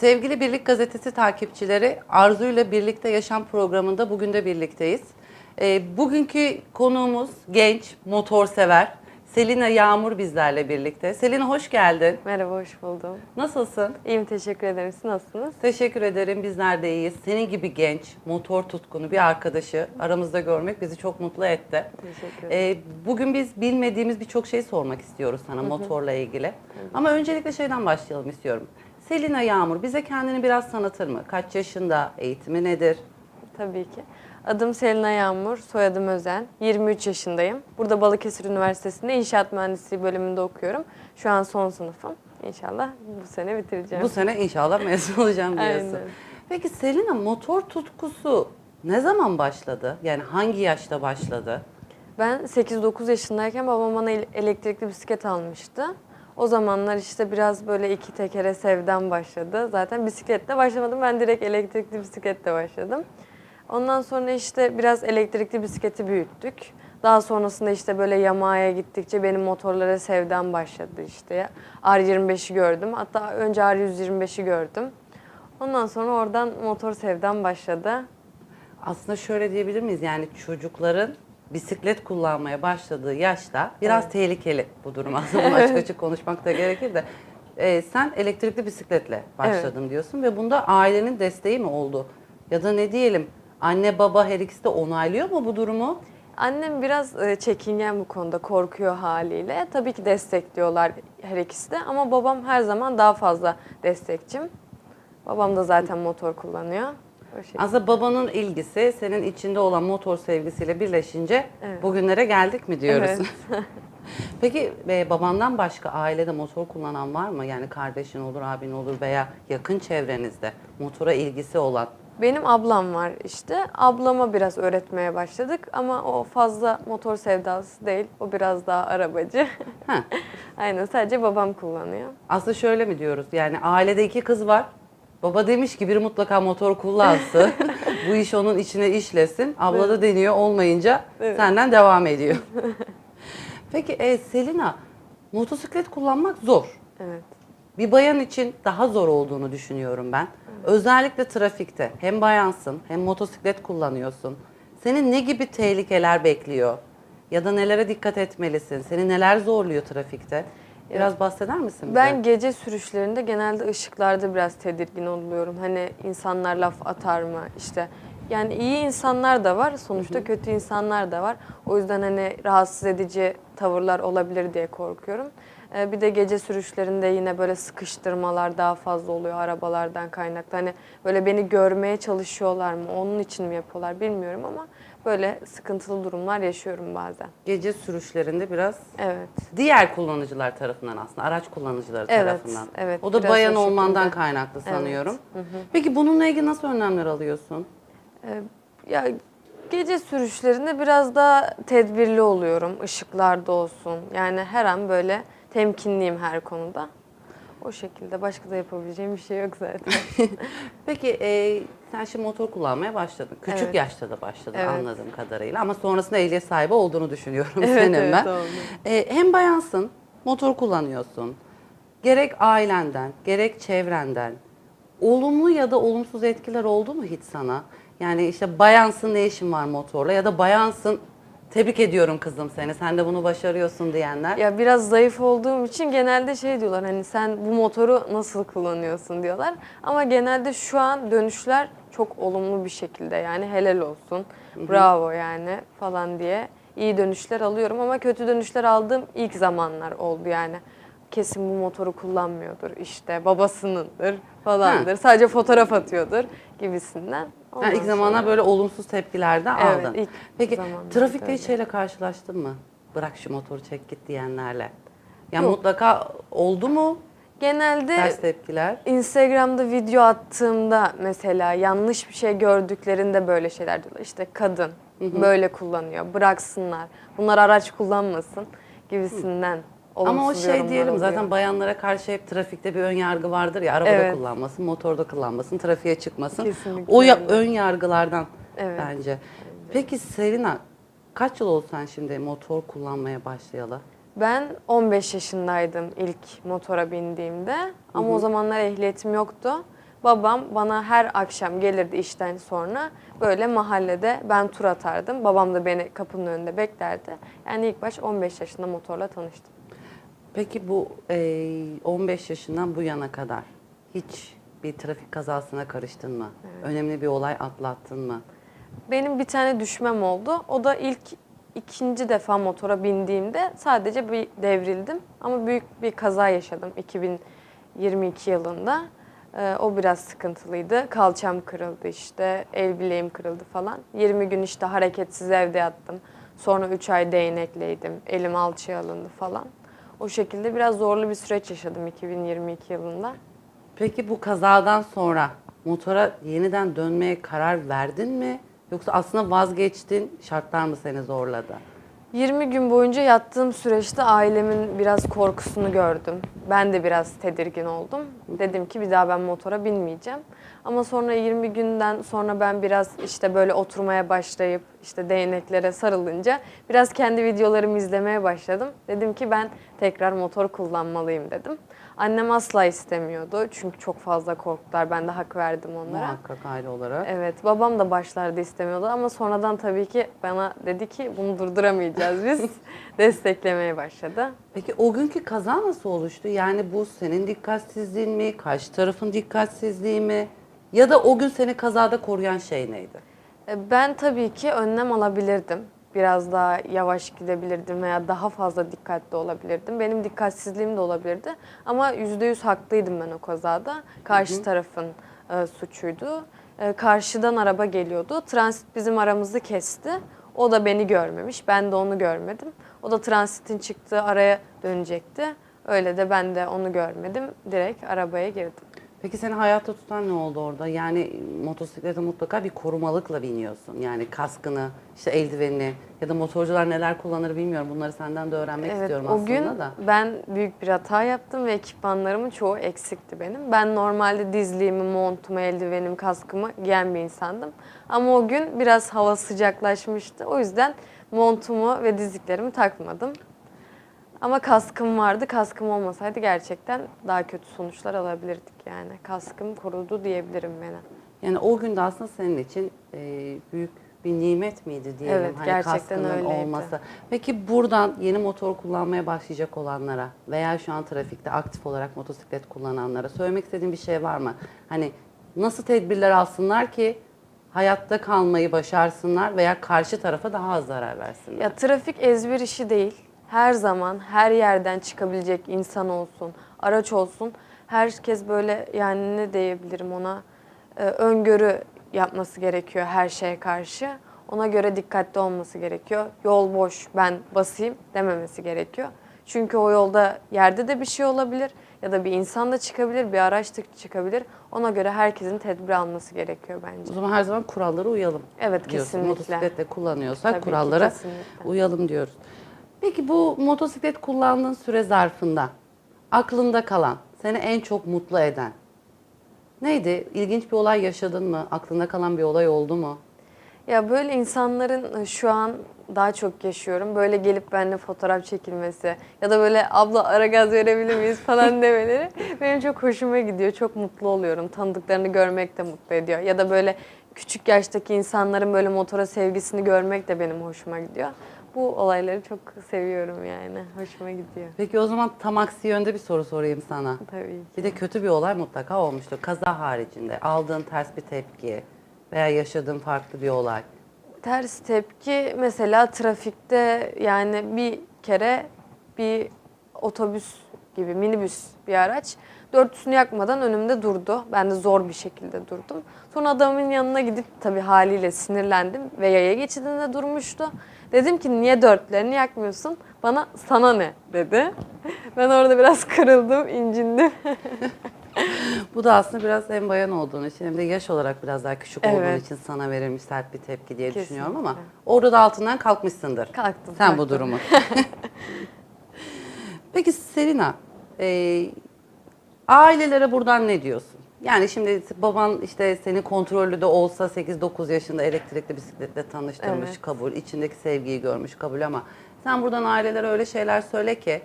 Sevgili Birlik Gazetesi takipçileri, Arzu ile Birlikte Yaşam programında bugün de birlikteyiz. Ee, bugünkü konuğumuz genç, motor sever. Selina Yağmur bizlerle birlikte. Selina hoş geldin. Merhaba, hoş buldum. Nasılsın? İyiyim, teşekkür ederim. Siz nasılsınız? Teşekkür ederim. Bizler de iyiyiz. Senin gibi genç, motor tutkunu bir arkadaşı aramızda görmek bizi çok mutlu etti. Teşekkür ederim. Ee, bugün biz bilmediğimiz birçok şey sormak istiyoruz sana motorla ilgili. Ama öncelikle şeyden başlayalım istiyorum. Selina Yağmur bize kendini biraz tanıtır mı? Kaç yaşında? Eğitimi nedir? Tabii ki. Adım Selina Yağmur, soyadım Özen. 23 yaşındayım. Burada Balıkesir Üniversitesi'nde İnşaat Mühendisliği bölümünde okuyorum. Şu an son sınıfım. İnşallah bu sene bitireceğim. Bu sene inşallah mezun olacağım diyorsun. Aynen. Peki Selina motor tutkusu ne zaman başladı? Yani hangi yaşta başladı? Ben 8-9 yaşındayken babam bana el- elektrikli bisiklet almıştı. O zamanlar işte biraz böyle iki tekere sevdam başladı. Zaten bisikletle başlamadım. Ben direkt elektrikli bisikletle başladım. Ondan sonra işte biraz elektrikli bisikleti büyüttük. Daha sonrasında işte böyle Yamaha'ya gittikçe benim motorlara sevdam başladı işte. R25'i gördüm. Hatta önce R125'i gördüm. Ondan sonra oradan motor sevdam başladı. Aslında şöyle diyebilir miyiz? Yani çocukların bisiklet kullanmaya başladığı yaşta biraz tehlikeli bu durum aslında bunu açık açık konuşmak da gerekir de. Ee, sen elektrikli bisikletle başladın diyorsun ve bunda ailenin desteği mi oldu? Ya da ne diyelim anne baba her ikisi de onaylıyor mu bu durumu? Annem biraz e, çekingen bu konuda, korkuyor haliyle. Tabii ki destekliyorlar her ikisi de ama babam her zaman daha fazla destekçim. Babam da zaten motor kullanıyor. Şey. Aslında babanın ilgisi senin içinde olan motor sevgisiyle birleşince Evet. bugünlere geldik mi diyoruz. Evet. Peki e, babandan başka ailede motor kullanan var mı? Yani kardeşin olur, abin olur veya yakın çevrenizde motora ilgisi olan. Benim ablam var işte. Ablama biraz öğretmeye başladık ama o fazla motor sevdası değil. O biraz daha arabacı. Aynen sadece babam kullanıyor. Aslında şöyle mi diyoruz? Yani ailede iki kız var. Baba demiş ki biri mutlaka motor kullansın. Bu iş onun içine işlesin. Abla da deniyor olmayınca Evet. senden devam ediyor. Peki e, Selina, motosiklet kullanmak zor. Evet. Bir bayan için daha zor olduğunu düşünüyorum ben. Özellikle trafikte hem bayansın hem motosiklet kullanıyorsun. Seni ne gibi tehlikeler bekliyor? Ya da nelere dikkat etmelisin? Seni neler zorluyor trafikte? Biraz bahseder misin bize? Ben gece sürüşlerinde genelde ışıklarda biraz tedirgin oluyorum. Hani insanlar laf atar mı işte. Yani iyi insanlar da var, sonuçta kötü insanlar da var. O yüzden hani rahatsız edici tavırlar olabilir diye korkuyorum. Ee, bir de gece sürüşlerinde yine böyle sıkıştırmalar daha fazla oluyor arabalardan kaynaklı. Hani böyle beni görmeye çalışıyorlar mı, onun için mi yapıyorlar bilmiyorum ama böyle sıkıntılı durumlar yaşıyorum bazen. Gece sürüşlerinde biraz Evet. diğer kullanıcılar tarafından aslında araç kullanıcıları Evet, tarafından. evet, O da biraz bayan o olmandan şekilde. kaynaklı sanıyorum. Peki bununla ilgili nasıl önlemler alıyorsun? Ee, Ya gece sürüşlerinde biraz daha tedbirli oluyorum. Işıklarda olsun. Yani her an böyle temkinliyim her konuda. O şekilde başka da yapabileceğim bir şey yok zaten. Peki e, sen şimdi motor kullanmaya başladın. Küçük Evet. yaşta da başladın Evet. anladığım kadarıyla ama sonrasında ehliyet sahibi olduğunu düşünüyorum Evet, senin evet, ben. oldu. E, hem bayansın, motor kullanıyorsun. Gerek ailenden, gerek çevrenden olumlu ya da olumsuz etkiler oldu mu hiç sana? Yani işte bayansın ne işin var motorla ya da bayansın tebrik ediyorum kızım seni sen de bunu başarıyorsun diyenler. ya biraz zayıf olduğum için genelde şey diyorlar hani sen bu motoru nasıl kullanıyorsun diyorlar. Ama genelde şu an dönüşler çok olumlu bir şekilde yani helal olsun. Bravo yani falan diye iyi dönüşler alıyorum ama kötü dönüşler aldığım ilk zamanlar oldu yani. Kesin bu motoru kullanmıyordur işte babasınındır falandır. Sadece fotoğraf atıyordur gibisinden. Yani ilk Ondan zamanlar böyle olumsuz tepkiler de Evet, aldın. ilk Peki zamanlarda trafikte öyle. hiç şeyle karşılaştın mı? Bırak şu motoru çek git diyenlerle. Yani mutlaka oldu mu genelde ters tepkiler? Instagram'da video attığımda mesela yanlış bir şey gördüklerinde böyle şeyler diyorlar. İşte kadın böyle kullanıyor, bıraksınlar. Bunlar araç kullanmasın gibisinden. Ama o şey diyelim oluyor. zaten bayanlara karşı hep trafikte bir ön yargı vardır ya. Arabada Evet. kullanmasın, motorda kullanmasın, trafiğe çıkmasın. Kesinlikle o ya- ön yargılardan Evet. bence. Peki Serina kaç yıl oldu sen şimdi motor kullanmaya başlayalı? Ben 15 yaşındaydım ilk motora bindiğimde ama o zamanlar ehliyetim yoktu. Babam bana her akşam gelirdi işten sonra böyle mahallede ben tur atardım. Babam da beni kapının önünde beklerdi. Yani ilk baş 15 yaşında motorla tanıştım. Peki bu e, 15 yaşından bu yana kadar hiç bir trafik kazasına karıştın mı? Önemli bir olay atlattın mı? Benim bir tane düşmem oldu. O da ilk ikinci defa motora bindiğimde sadece bir devrildim. Ama büyük bir kaza yaşadım 2022 yılında. Ee, o biraz sıkıntılıydı. Kalçam kırıldı işte, el bileğim kırıldı falan. 20 gün işte hareketsiz evde yattım. Sonra 3 ay değnekleydim. Elim alçıya alındı falan. O şekilde biraz zorlu bir süreç yaşadım 2022 yılında. Peki bu kazadan sonra motora yeniden dönmeye karar verdin mi? Yoksa aslında vazgeçtin, şartlar mı seni zorladı? 20 gün boyunca yattığım süreçte ailemin biraz korkusunu gördüm. Ben de biraz tedirgin oldum. Dedim ki bir daha ben motora binmeyeceğim. Ama sonra 20 günden sonra ben biraz işte böyle oturmaya başlayıp işte değneklere sarılınca biraz kendi videolarımı izlemeye başladım. Dedim ki ben tekrar motor kullanmalıyım dedim. Annem asla istemiyordu çünkü çok fazla korktular. Ben de hak verdim onlara. Muhakkak aile olarak. Evet, babam da başlarda istemiyordu ama sonradan tabii ki bana dedi ki bunu durduramayacağız biz. Desteklemeye başladı. Peki o günkü kaza nasıl oluştu? Yani bu senin dikkatsizliğin mi, karşı tarafın dikkatsizliği mi? Ya da o gün seni kazada koruyan şey neydi? E, Ben tabii ki önlem alabilirdim. Biraz daha yavaş gidebilirdim veya daha fazla dikkatli olabilirdim. Benim dikkatsizliğim de olabilirdi. Ama yüzde yüz haklıydım ben o kazada. Karşı tarafın e, suçuydu. E, karşıdan araba geliyordu. Transit bizim aramızı kesti. O da beni görmemiş. Ben de onu görmedim. O da transitin çıktığı araya dönecekti. Öyle de ben de onu görmedim. Direkt arabaya girdim. Peki seni hayatta tutan ne oldu orada? Yani motosiklete mutlaka bir korumalıkla biniyorsun. Yani kaskını, işte eldivenini ya da motorcular neler kullanır bilmiyorum. Bunları senden de öğrenmek Evet, istiyorum o aslında gün da. ben büyük bir hata yaptım ve ekipmanlarımın çoğu eksikti benim. Ben normalde dizliğimi, montumu, eldivenimi, kaskımı giyen bir insandım. Ama o gün biraz hava sıcaklaşmıştı. O yüzden montumu ve dizliklerimi takmadım. Ama kaskım vardı. Kaskım olmasaydı gerçekten daha kötü sonuçlar alabilirdik yani. Kaskım korudu diyebilirim beni. Yani o gün de aslında senin için e, büyük bir nimet miydi diyelim Evet, hani gerçekten öyleydi. olması. Peki buradan yeni motor kullanmaya başlayacak olanlara veya şu an trafikte aktif olarak motosiklet kullananlara söylemek istediğin bir şey var mı? Hani nasıl tedbirler alsınlar ki hayatta kalmayı başarsınlar veya karşı tarafa daha az zarar versinler? Ya trafik ezber işi değil. Her zaman her yerden çıkabilecek insan olsun, araç olsun. Herkes böyle yani ne diyebilirim ona e, öngörü yapması gerekiyor her şeye karşı. Ona göre dikkatli olması gerekiyor. Yol boş ben basayım dememesi gerekiyor. Çünkü o yolda yerde de bir şey olabilir ya da bir insan da çıkabilir, bir araç da çıkabilir. Ona göre herkesin tedbir alması gerekiyor bence. O zaman her zaman kurallara uyalım. Evet, diyorsun. kesinlikle. Motosikletle kullanıyorsak Tabii ki, kurallara kesinlikle. uyalım diyoruz. Peki bu motosiklet kullandığın süre zarfında aklında kalan, seni en çok mutlu eden neydi? İlginç bir olay yaşadın mı? Aklında kalan bir olay oldu mu? Ya böyle insanların e, şu an daha çok yaşıyorum. Böyle gelip benimle fotoğraf çekilmesi ya da böyle abla ara gaz verebilir miyiz falan demeleri benim çok hoşuma gidiyor. Çok mutlu oluyorum. Tanıdıklarını görmek de mutlu ediyor. Ya da böyle küçük yaştaki insanların böyle motora sevgisini görmek de benim hoşuma gidiyor. Bu olayları çok seviyorum yani. Hoşuma gidiyor. Peki o zaman tam aksi yönde bir soru sorayım sana. Tabii ki. Bir de kötü bir olay mutlaka olmuştur. Kaza haricinde aldığın ters bir tepki veya yaşadığın farklı bir olay. Ters tepki mesela trafikte yani bir kere bir otobüs gibi minibüs bir araç dörtlüsünü yakmadan önümde durdu. Ben de zor bir şekilde durdum. Sonra adamın yanına gidip tabii haliyle sinirlendim ve yaya geçidinde durmuştu. Dedim ki niye dörtlerini yakmıyorsun? Bana sana ne dedi. Ben orada biraz kırıldım, incindim. Bu da aslında biraz hem bayan olduğun için hem de yaş olarak biraz daha küçük olduğun Evet. için sana verilmiş sert bir tepki diye düşünüyorum ama Kesinlikle. orada da altından kalkmışsındır. Kalktım. Sen bu kalktım. durumu. Peki Selina, e, ailelere buradan ne diyorsun? Yani şimdi baban işte seni kontrollü de olsa 8-9 yaşında elektrikli bisikletle tanıştırmış Evet. kabul, içindeki sevgiyi görmüş kabul ama sen buradan ailelere öyle şeyler söyle ki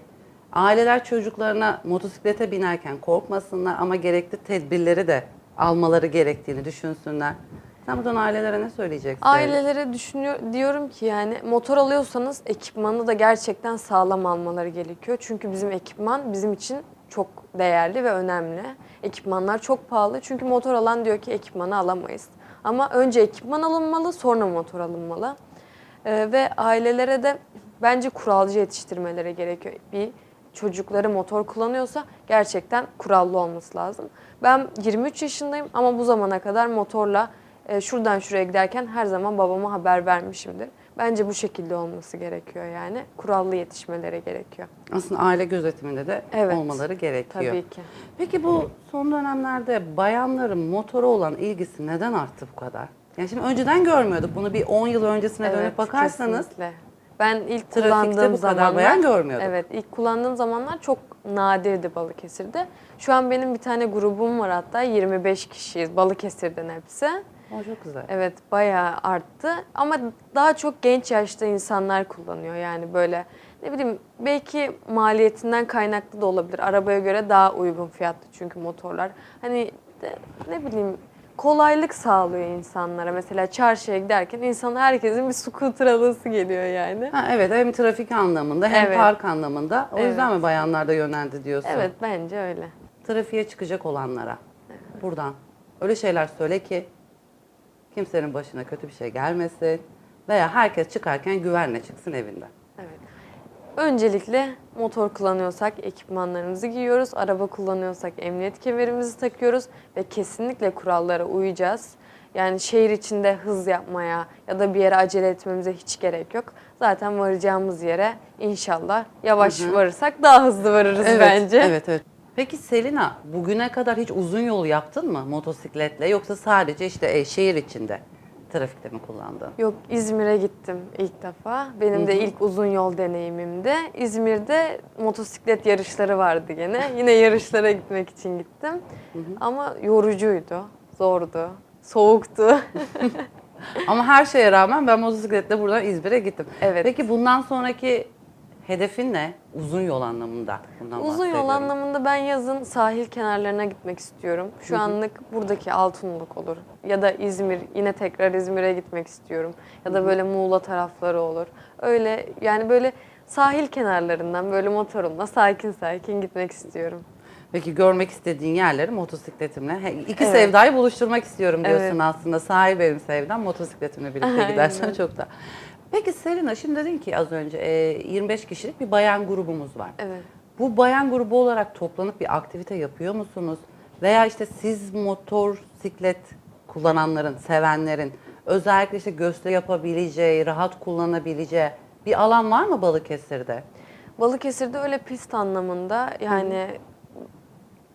aileler çocuklarına motosiklete binerken korkmasınlar ama gerekli tedbirleri de almaları gerektiğini düşünsünler. Sen buradan ailelere ne söyleyeceksin? Ailelere düşünüyor diyorum ki yani motor alıyorsanız ekipmanı da gerçekten sağlam almaları gerekiyor. Çünkü bizim ekipman bizim için çok değerli ve önemli. Ekipmanlar çok pahalı. Çünkü motor alan diyor ki ekipmanı alamayız. Ama önce ekipman alınmalı, sonra motor alınmalı. Ee, ve ailelere de bence kuralcı yetiştirmeleri gerekiyor. Bir çocukları motor kullanıyorsa gerçekten kurallı olması lazım. Ben 23 yaşındayım ama bu zamana kadar motorla e, şuradan şuraya giderken her zaman babama haber vermişimdir. Bence bu şekilde olması gerekiyor yani. Kurallı yetişmeleri gerekiyor. Aslında aile gözetiminde de Evet. olmaları gerekiyor. Tabii ki. Peki bu son dönemlerde bayanların motora olan ilgisi neden arttı bu kadar? Yani şimdi önceden görmüyorduk. Bunu bir 10 yıl öncesine dönüp bakarsanız kesinlikle. Ben ilk kullandığım bu kadar zamanlar bayan görmüyorduk. Evet, ilk kullandığım zamanlar çok nadirdi Balıkesir'de. Şu an benim bir tane grubum var hatta 25 kişiyiz Balıkesir'den hepsi. O çok güzel. Evet, bayağı arttı ama daha çok genç yaşta insanlar kullanıyor. Yani böyle ne bileyim belki maliyetinden kaynaklı da olabilir. Arabaya göre daha uygun fiyatlı çünkü motorlar. Hani de, ne bileyim kolaylık sağlıyor insanlara. Mesela çarşıya giderken insan herkesin bir scooter alası geliyor yani. Ha, evet hem trafik anlamında hem Evet. park anlamında. O Evet. yüzden mi bayanlar da yöneldi diyorsun? Evet bence öyle. Trafiğe çıkacak olanlara buradan öyle şeyler söyle ki kimsenin başına kötü bir şey gelmesin veya herkes çıkarken güvenle çıksın evinden. Evet. Öncelikle motor kullanıyorsak ekipmanlarımızı giyiyoruz. Araba kullanıyorsak emniyet kemerimizi takıyoruz ve kesinlikle kurallara uyacağız. Yani şehir içinde hız yapmaya ya da bir yere acele etmemize hiç gerek yok. Zaten varacağımız yere inşallah yavaş Hı hı. varırsak daha hızlı varırız evet, bence. Evet, evet. Peki Selina, bugüne kadar hiç uzun yol yaptın mı motosikletle yoksa sadece işte e, şehir içinde trafikte mi kullandın? Yok İzmir'e gittim ilk defa. Benim de ilk uzun yol deneyimimdi. İzmir'de motosiklet yarışları vardı gene. Yine yarışlara gitmek için gittim. Ama yorucuydu, zordu, soğuktu. Ama her şeye rağmen ben motosikletle buradan İzmir'e gittim. Evet. Peki bundan sonraki hedefin ne? Uzun yol anlamında. Bundan uzun yol bahsediyorum. anlamında ben yazın sahil kenarlarına gitmek istiyorum. Şu anlık buradaki Altınoluk olur. Ya da İzmir, yine tekrar İzmir'e gitmek istiyorum. Ya da böyle Muğla tarafları olur. Öyle yani böyle sahil kenarlarından böyle motorumla sakin sakin gitmek istiyorum. Peki görmek istediğin yerleri motosikletimle. he, iki Evet. sevdayı buluşturmak istiyorum diyorsun Evet. aslında. Sahil benim sevdam, motosikletimle birlikte Aynen. gidersen çok da. Peki Selina şimdi dedin ki az önce e, 25 kişilik bir bayan grubumuz var. Evet. Bu bayan grubu olarak toplanıp bir aktivite yapıyor musunuz? Veya işte siz motosiklet kullananların, sevenlerin özellikle işte gösteri yapabileceği, rahat kullanabileceği bir alan var mı Balıkesir'de? Balıkesir'de öyle pist anlamında yani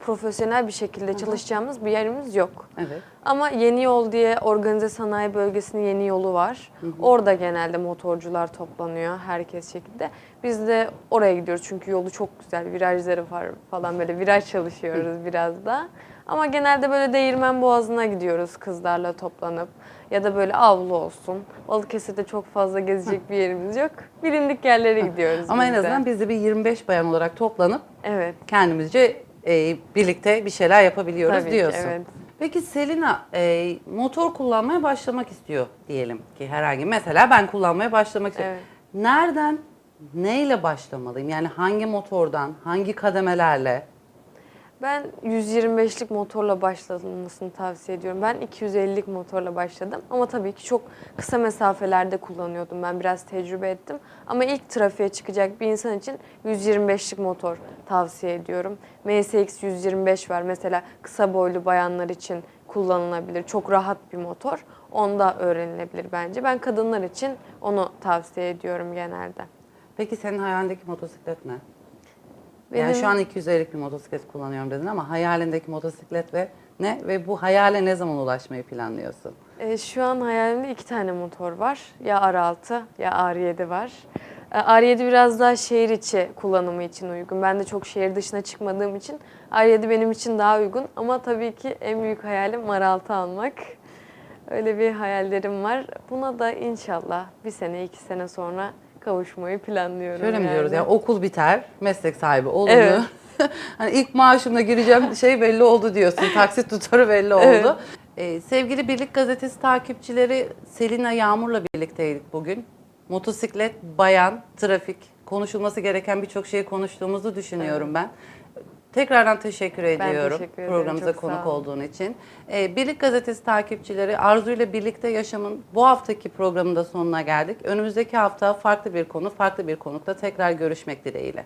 profesyonel bir şekilde çalışacağımız bir yerimiz yok. Evet. Ama Yeni Yol diye organize sanayi bölgesinin yeni yolu var. Orada genelde motorcular toplanıyor herkes şekilde. Biz de oraya gidiyoruz çünkü yolu çok güzel, virajları var falan böyle viraj çalışıyoruz biraz da. Ama genelde böyle Değirmen Boğazı'na gidiyoruz kızlarla toplanıp ya da böyle avlu olsun. Balıkesir'de çok fazla gezecek bir yerimiz yok. Bilindik yerlere gidiyoruz Ama en de. azından biz de bir 25 bayan olarak toplanıp Evet. kendimizce e, birlikte bir şeyler yapabiliyoruz Tabii ki, diyorsun. evet. Peki Selina e, motor kullanmaya başlamak istiyor diyelim ki herhangi mesela ben kullanmaya başlamak istiyorum. Evet. Nereden neyle başlamalıyım? Yani hangi motordan, hangi kademelerle? Ben 125'lik motorla başlanmasını tavsiye ediyorum. Ben 250'lik motorla başladım ama tabii ki çok kısa mesafelerde kullanıyordum. Ben biraz tecrübe ettim. Ama ilk trafiğe çıkacak bir insan için 125'lik motor tavsiye ediyorum. MSX 125 var mesela kısa boylu bayanlar için kullanılabilir. Çok rahat bir motor. Onda öğrenilebilir bence. Ben kadınlar için onu tavsiye ediyorum genelde. Peki senin hayalindeki motosiklet ne? Benim- Yani şu an 250'lik bir motosiklet kullanıyorum dedin ama hayalindeki motosiklet ve ne ve bu hayale ne zaman ulaşmayı planlıyorsun? E, şu an hayalimde iki tane motor var. Ya R6 ya R7 var. E, R7 biraz daha şehir içi kullanımı için uygun. Ben de çok şehir dışına çıkmadığım için R7 benim için daha uygun. Ama tabii ki en büyük hayalim R6 almak. Öyle bir hayallerim var. Buna da inşallah bir sene, iki sene sonra kavuşmayı planlıyorum. Şöyle mi yani. diyoruz ya okul biter, meslek sahibi olunur. Evet. hani ilk maaşımla gireceğim şey belli oldu diyorsun. Taksit tutarı belli oldu. Evet. Ee, sevgili Birlik Gazetesi takipçileri Selina Yağmur'la birlikteydik bugün. Motosiklet, bayan, trafik, konuşulması gereken birçok şeyi konuştuğumuzu düşünüyorum ben. Tekrardan teşekkür ediyorum teşekkür ederim, programımıza çok konuk sağ olun. olduğun için. Ee, Birlik Gazetesi takipçileri Arzu ile birlikte yaşamın bu haftaki programında sonuna geldik. Önümüzdeki hafta farklı bir konu, farklı bir konukla tekrar görüşmek dileğiyle.